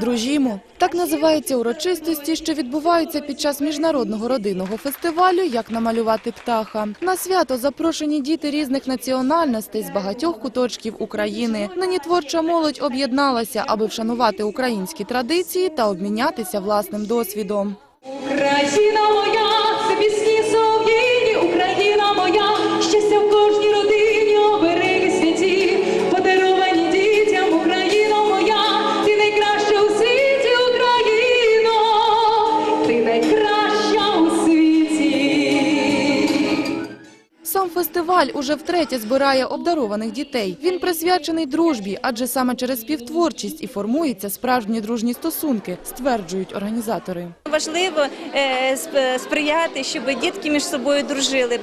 Дружімо. Так називаються урочистості, що відбуваються під час міжнародного родинного фестивалю Як намалювати птаха. На свято запрошені діти різних національностей з багатьох куточків України. Нині творча молодь об'єдналася, аби вшанувати українські традиції та обмінятися власним досвідом. Україна Фестиваль уже втретє збирає обдарованих дітей. Він присвячений дружбі, адже саме через співтворчість і формуються справжні дружні стосунки, стверджують організатори. Важливо е, сприяти, щоб дітки між собою дружили,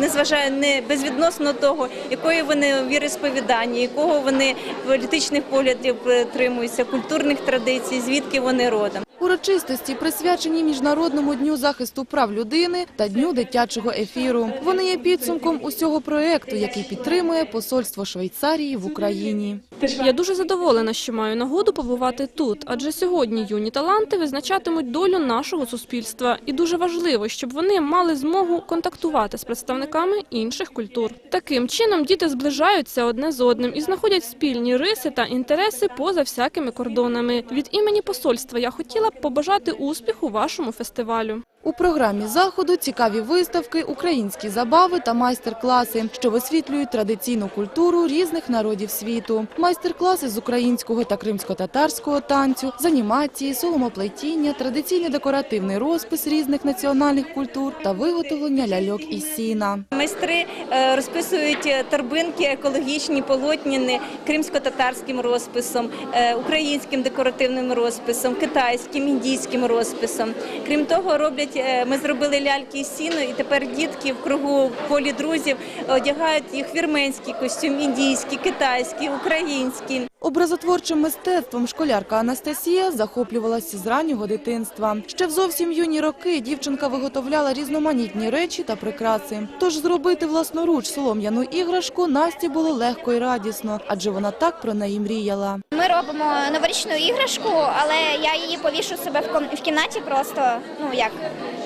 не, зважає не безвідносно того, якої вони віросповідання, якого вони політичних поглядів притримуються, культурних традицій, звідки вони родом. Урочистості присвячені Міжнародному дню захисту прав людини та дню дитячого ефіру. Вони є підсумком усього проекту, який підтримує посольство Швейцарії в Україні. Я дуже задоволена, що маю нагоду побувати тут, адже сьогодні юні таланти визначатимуть долю нашого суспільства, і дуже важливо, щоб вони мали змогу контактувати з представниками інших культур. Таким чином діти зближаються одне з одним і знаходять спільні риси та інтереси поза всякими кордонами. Від імені посольства я хотіла б побажати успіху вашому фестивалю. У програмі заходу цікаві виставки, українські забави та майстер-класи, що висвітлюють традиційну культуру різних народів світу. Майстер-класи з українського та кримсько-татарського танцю, з анімації, соломоплетіння, традиційний декоративний розпис різних національних культур та виготовлення ляльок із сіна. Майстри е, розписують е, торбинки екологічні, полотніни кримсько-татарським розписом, е, українським декоративним розписом, китайським, індійським розписом. Крім того, роблять е, ми зробили ляльки із сіну, і тепер дітки в кругу полі друзів одягають їх вірменський костюм, індійський, китайський, український. Образотворчим мистецтвом школярка Анастасія захоплювалася з раннього дитинства. Ще в зовсім юні роки дівчинка виготовляла різноманітні речі та прикраси. Тож зробити власноруч солом'яну іграшку Насті було легко і радісно, адже вона так про неї мріяла. Ми робимо новорічну іграшку, але я її повішу себе в кімнаті просто, ну як,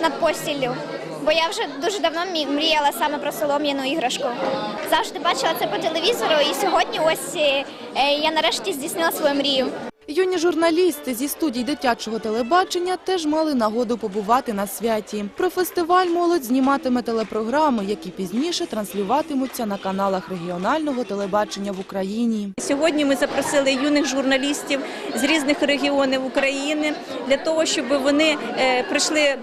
над постіллю. Бо я вже дуже давно мріяла саме про солом'яну іграшку. Завжди бачила це по телевізору, і сьогодні ось е, е, я нарешті здійснила свою мрію. Юні журналісти зі студій дитячого телебачення теж мали нагоду побувати на святі. Про фестиваль молодь зніматиме телепрограми, які пізніше транслюватимуться на каналах регіонального телебачення в Україні. Сьогодні ми запросили юних журналістів з різних регіонів України для того, щоб вони е, прийшли.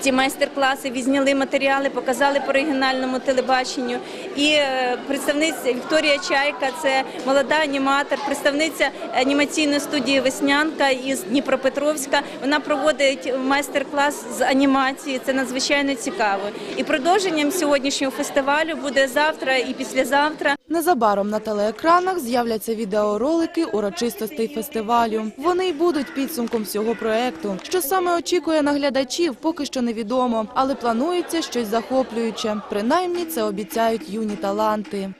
Ці майстер-класи відзняли матеріали, показали по регіональному телебаченню. І е, представниця Вікторія Чайка, це молода аніматор, представниця анімаційної студії Веснянка із Дніпропетровська. Вона проводить майстер-клас з анімації. Це надзвичайно цікаво. І продовженням сьогоднішнього фестивалю буде завтра і післязавтра. Незабаром на телеекранах з'являться відеоролики урочистостей фестивалю. Вони й будуть підсумком всього проекту. Що саме очікує на глядачів, поки що невідомо, але планується щось захоплююче. Принаймні це обіцяють юні таланти.